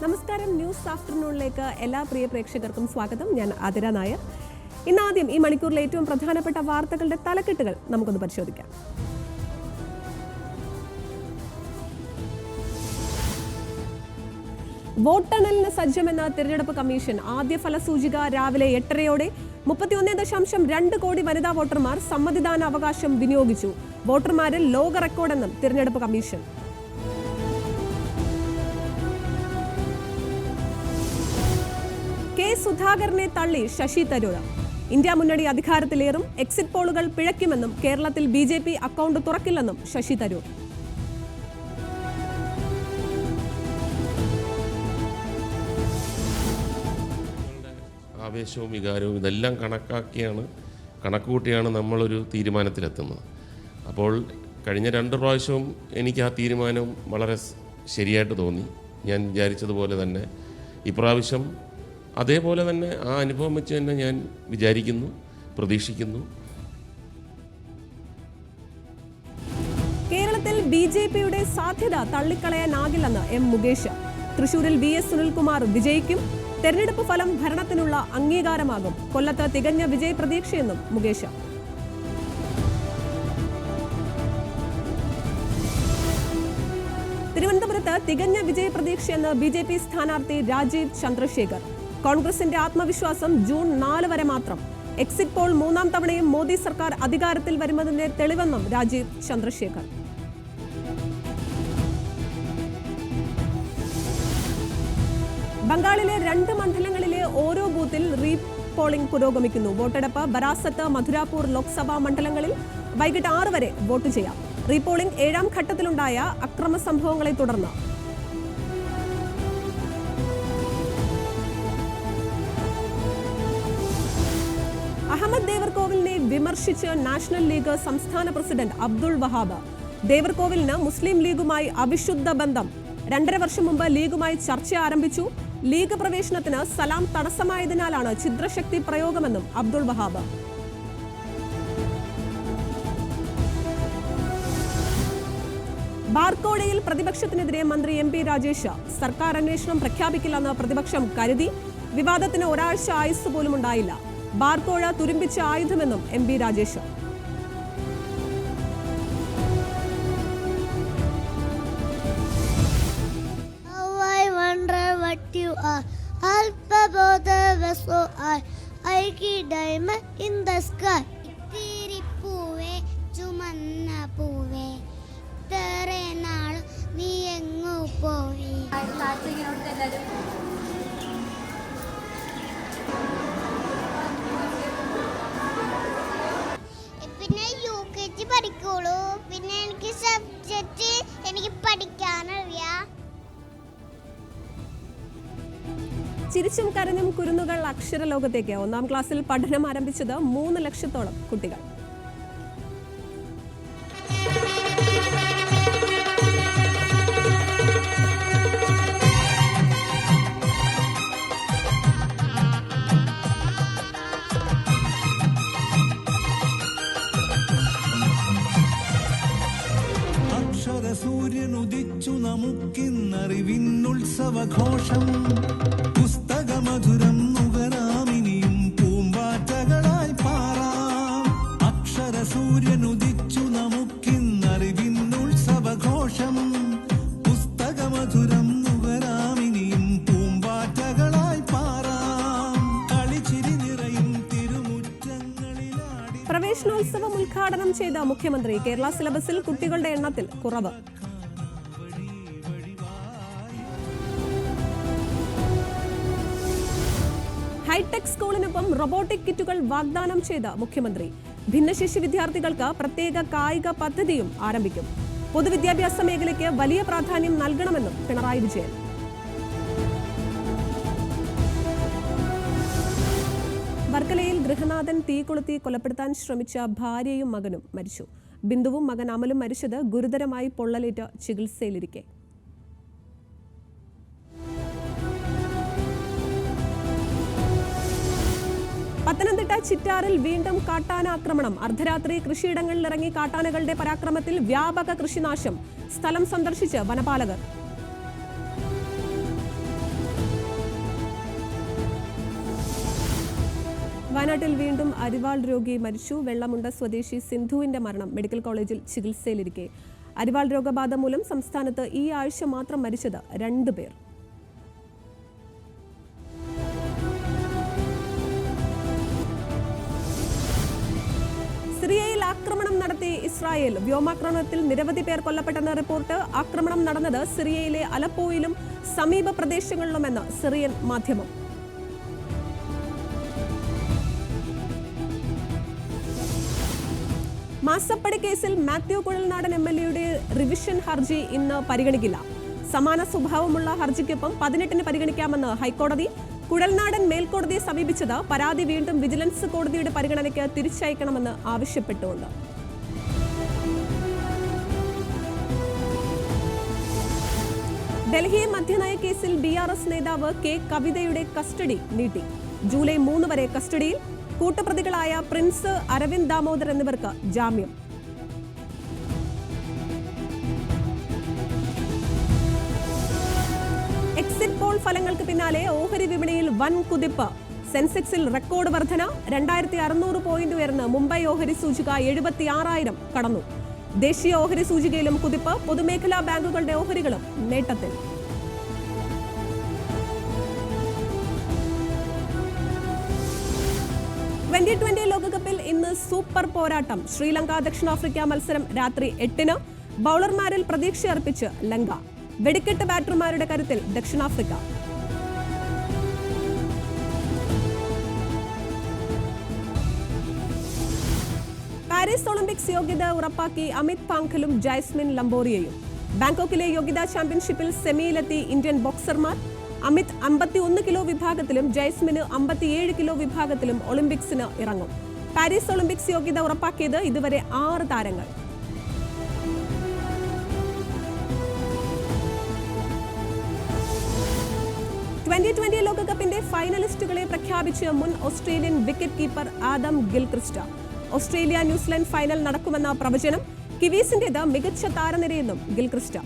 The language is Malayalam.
നമസ്കാരം. ന്യൂസ് ആഫ്റ്റർനൂണിലേക്ക് എല്ലാ പ്രിയ പ്രേക്ഷകർക്കും സ്വാഗതം. ഞാൻ ആതിര നായർ. ഇന്നാദ്യം ഈ മണിക്കൂറിലെ ഏറ്റവും പ്രധാനപ്പെട്ട വാർത്തകളുടെ തലക്കെട്ടുകൾ നമുക്കൊന്ന് പരിശോധിക്കാം. വോട്ടെണ്ണലിന് സജ്ജമെന്ന തിരഞ്ഞെടുപ്പ് കമ്മീഷൻ ആദ്യ ഫലസൂചിക രാവിലെ എട്ടരയോടെ മുപ്പത്തിയൊന്ന് ദശാംശം രണ്ട് കോടി വനിതാ വോട്ടർമാർ സമ്മതിദാന അവകാശം വിനിയോഗിച്ചു. വോട്ടർമാരിൽ ലോക റെക്കോർഡെന്നും തിരഞ്ഞെടുപ്പ് കമ്മീഷൻ കെ സുധാകരനെ തള്ളി ശശി തരൂർ. ഇന്ത്യ മുന്നണി അധികാരത്തിലേറും എക്സിറ്റ് പോളുകൾ പിഴയ്ക്കുമെന്നും കേരളത്തിൽ ബി ജെ പി അക്കൗണ്ട് തുറക്കില്ലെന്നും ശശി തരൂർ. ആവേശവും വികാരവും ഇതെല്ലാം കണക്കാക്കിയാണ് കണക്കുകൂട്ടിയാണ് നമ്മളൊരു തീരുമാനത്തിലെത്തുന്നത്. അപ്പോൾ കഴിഞ്ഞ രണ്ട് പ്രാവശ്യവും എനിക്ക് ആ തീരുമാനം വളരെ ശരിയായിട്ട് തോന്നി. ഞാൻ വിചാരിച്ചതുപോലെ തന്നെ ഇപ്രാവശ്യം അതേപോലെ തന്നെ ആ അനുഭവം വെച്ച് തന്നെ ഞാൻ വിചാരിക്കുന്നു പ്രതീക്ഷിക്കുന്നു. കേരളത്തിൽ ബി ജെ പിയുടെ സാധ്യത തള്ളിക്കളയാനാകില്ലെന്ന് എം മുകേഷ്. തൃശൂരിൽ വി എസ് സുനിൽകുമാർ വിജയിക്കും തെരഞ്ഞെടുപ്പ് ഫലം ഭരണത്തിനുള്ള അംഗീകാരമാകും. കൊല്ലത്ത് തികഞ്ഞ വിജയ പ്രതീക്ഷയെന്നും മുകേഷ്. തിരുവനന്തപുരത്ത് തികഞ്ഞ വിജയ പ്രതീക്ഷയെന്ന് ബി ജെ പി സ്ഥാനാർത്ഥി രാജീവ് ചന്ദ്രശേഖർ. കോൺഗ്രസിന്റെ ആത്മവിശ്വാസം ജൂൺ നാല് വരെ മാത്രം. എക്സിറ്റ് പോൾ മൂന്നാം തവണയും മോദി സർക്കാർ അധികാരത്തിൽ വരുന്നതിന്റെ തെളിവെന്നും രാജീവ് ചന്ദ്രശേഖർ. ബംഗാളിലെ രണ്ട് മണ്ഡലങ്ങളിലെ ഓരോ ബൂത്തിൽ റീ പോളിംഗ് പുരോഗമിക്കുന്നു. വോട്ടെടുപ്പ് ബരാസത്ത് മധുരാപൂർ ലോക്സഭാ മണ്ഡലങ്ങളിൽ വൈകിട്ട് ആറ് വരെ വോട്ട് ചെയ്യാം. റീപോളിംഗ് ഏഴാം ഘട്ടത്തിലുണ്ടായ അക്രമ സംഭവങ്ങളെ തുടർന്ന് വിമർശിച്ച് നാഷണൽ ലീഗ് സംസ്ഥാന പ്രസിഡന്റ് അബ്ദുൾ വഹാബ്. ദേവർകോവിലിന് മുസ്ലിം ലീഗുമായി അവിശുദ്ധ ബന്ധം. രണ്ടര വർഷം മുമ്പ് ലീഗുമായി ചർച്ച ആരംഭിച്ചു. ലീഗ് പ്രവേശനത്തിന് സലാം തടസ്സമായതിനാലാണ് ഛിദ്രശക്തി പ്രയോഗമെന്നും അബ്ദുൾ വഹാബ്. ബാർക്കോടയിൽ പ്രതിപക്ഷത്തിനെതിരെ മന്ത്രി എം പി രാജേഷ്. സർക്കാർ അന്വേഷണം പ്രഖ്യാപിക്കില്ലെന്ന് പ്രതിപക്ഷം കരുതി. വിവാദത്തിന് ഒരാഴ്ച ആയുസ് പോലും ഉണ്ടായില്ല ബാർക്കോഴ തുരുമ്പിച്ച ആയുധമെന്നും M B Rajesh. How I wonder I you diamond in the sky. പഠിക്കുള്ളൂ. പിന്നെ എനിക്ക് സബ്ജക്റ്റ് എനിക്ക് പഠിക്കാനറിയാം. ചിരിച്ചും കരഞ്ഞും കുരുന്നുകൾ അക്ഷരലോകത്തേക്ക്. ഒന്നാം ക്ലാസ്സിൽ പഠനം ആരംഭിച്ചത് മൂന്ന് ലക്ഷത്തോളം കുട്ടികൾ. ഉദിച്ചു നമുക്കിന്നറിവിന്നുത്സവഘോഷം പുസ്തകമധുരം നുകരാമിനിയും പൂമ്പാറ്റകളായി പാറാം. അക്ഷര സൂര്യൻ ഉദിച്ചു നമുക്കിന്നറിവിന്നുത്സവഘോഷം പുസ്തകമധുരം നുകരാമിനിയും പൂമ്പാറ്റകളായി പാറാം. കളിച്ചിരി നിറയും പ്രവേശനോത്സവം ഉദ്ഘാടനം ചെയ്ത മുഖ്യമന്ത്രി കേരള സിലബസിൽ കുട്ടികളുടെ എണ്ണത്തിൽ കുറവ്. ഹൈടെക് സ്കൂളിനൊപ്പം റോബോട്ടിക് കിറ്റുകൾ വാഗ്ദാനം ചെയ്ത മുഖ്യമന്ത്രി. ഭിന്നശേഷി വിദ്യാർത്ഥികൾക്ക് പ്രത്യേക കായിക പദ്ധതിയും ആരംഭിക്കും. പൊതുവിദ്യാഭ്യാസ മേഖലയ്ക്ക് വലിയ പ്രാധാന്യം നൽകണമെന്നും പിണറായി വിജയൻ. വർക്കലയിൽ ഗൃഹനാഥൻ തീ കൊളുത്തി കൊലപ്പെടുത്താൻ ശ്രമിച്ച ഭാര്യയും മകനും മരിച്ചു. ബിന്ദുവും മകൻ അമലും മരിച്ചത് ഗുരുതരമായി പൊള്ളലേറ്റ് ചികിത്സയിലിരിക്കെ. പത്തനംതിട്ട ചിറ്റാറിൽ വീണ്ടും കാട്ടാനാക്രമണം. അർദ്ധരാത്രി കൃഷിയിടങ്ങളിലിറങ്ങി കാട്ടാനകളുടെ പരാക്രമത്തിൽ വ്യാപക കൃഷിനാശം. സ്ഥലം സന്ദർശിച്ച് വനപാലകർ. വയനാട്ടിൽ വീണ്ടും അരിവാൾ രോഗി മരിച്ചു. വെള്ളമുണ്ട സ്വദേശി സിന്ധുവിന്റെ മരണം. മെഡിക്കൽ കോളേജിൽ ചികിത്സയിലിരിക്കെ. അരിവാൾ രോഗബാധ മൂലം സംസ്ഥാനത്ത് ഈ ആഴ്ച മാത്രം മരിച്ചത് രണ്ടുപേർ ഇസ്രായേൽ വ്യോമാക്രമണത്തിൽ നിരവധി പേർ കൊല്ലപ്പെട്ടെന്ന റിപ്പോർട്ട് ആക്രമണം നടന്നത് സിറിയയിലെ അലപ്പോയിലും സമീപ പ്രദേശങ്ങളിലുമെന്ന് സിറിയൻ മാധ്യമം. മാസപ്പടി കേസിൽ മാത്യു കുഴൽനാടൻ എം എൽ എയുടെ റിവിഷൻ ഹർജി ഇന്ന് പരിഗണിക്കില്ല. സമാന സ്വഭാവമുള്ള ഹർജിക്കൊപ്പം പതിനെട്ടിന് പരിഗണിക്കാമെന്ന് ഹൈക്കോടതി. കുഴൽനാടൻ മേൽക്കോടതിയെ സമീപിച്ചത് പരാതി വീണ്ടും വിജിലൻസ് കോടതിയുടെ പരിഗണനയ്ക്ക് തിരിച്ചയക്കണമെന്ന് ആവശ്യപ്പെട്ടുകൊണ്ട്. ഡൽഹി മദ്യനയ കേസിൽ ബി ആർ എസ് നേതാവ് കെ കവിതയുടെ കസ്റ്റഡി നീട്ടി. ജൂലൈ മൂന്ന് വരെ കസ്റ്റഡിയിൽ കൂട്ടുപ്രതികളായ പ്രിൻസ് അരവിന്ദ് ദാമോദർ എന്നിവർക്ക് ജാമ്യം. എക്സിറ്റ് പോൾ ഫലങ്ങൾക്ക് പിന്നാലെ ഓഹരി വിപണിയിൽ വൻ കുതിപ്പ്. സെൻസെക്സിൽ റെക്കോർഡ് വർധന രണ്ടായിരത്തി അറുന്നൂറ് പോയിന്റ് ഉയർന്ന് മുംബൈ ഓഹരി സൂചിക എഴുപത്തി ആറായിരം കടന്നു. ദേശീയ ഓഹരി സൂചികയിലും കുതിപ്പ് പൊതുമേഖലാ ബാങ്കുകളുടെ ഓഹരികളും നേട്ടത്തിൽ. ട്വന്റി ട്വന്റി ലോകകപ്പിൽ ഇന്ന് സൂപ്പർ പോരാട്ടം. ശ്രീലങ്ക ദക്ഷിണാഫ്രിക്ക മത്സരം രാത്രി എട്ടിന് ബൗളർമാരിൽ പ്രതീക്ഷയർപ്പിച്ച് ലങ്ക. വെടിക്കെട്ട് ബാറ്റർമാരുടെ കരുത്തിൽ ദക്ഷിണാഫ്രിക്ക. പാരീസ് ഒളിമ്പിക്സ് യോഗ്യത ഉറപ്പാക്കി അമിത് പാങ്കലും ജൈസ്മിൻ ലംബോറിയയും. ബാങ്കോക്കിലെ യോഗ്യതാ ചാമ്പ്യൻഷിപ്പിൽ സെമിയിലെത്തി ഇന്ത്യൻ ബോക്സർമാർ. അമിത് അമ്പത്തി ഒന്ന് കിലോ വിഭാഗത്തിലും ജൈസ്മിന് അമ്പത്തിയേഴ് കിലോ വിഭാഗത്തിലും ഒളിമ്പിക്സിന് ഇറങ്ങും. പാരീസ് ഒളിമ്പിക്സ് യോഗ്യത ഉറപ്പാക്കിയത് ഇതുവരെ ആറ് താരങ്ങൾ. ട്വന്റി ട്വന്റി ലോകകപ്പിന്റെ ഫൈനലിസ്റ്റുകളെ പ്രഖ്യാപിച്ച് മുൻ Australian wicket keeper Adam Gilchrist. Australia New Zealand final നടക്കുമെന്ന പ്രവചനം കിവീസിന്റേത് മികച്ച താരനിരയെന്നും ഗിൽക്രിസ്റ്റ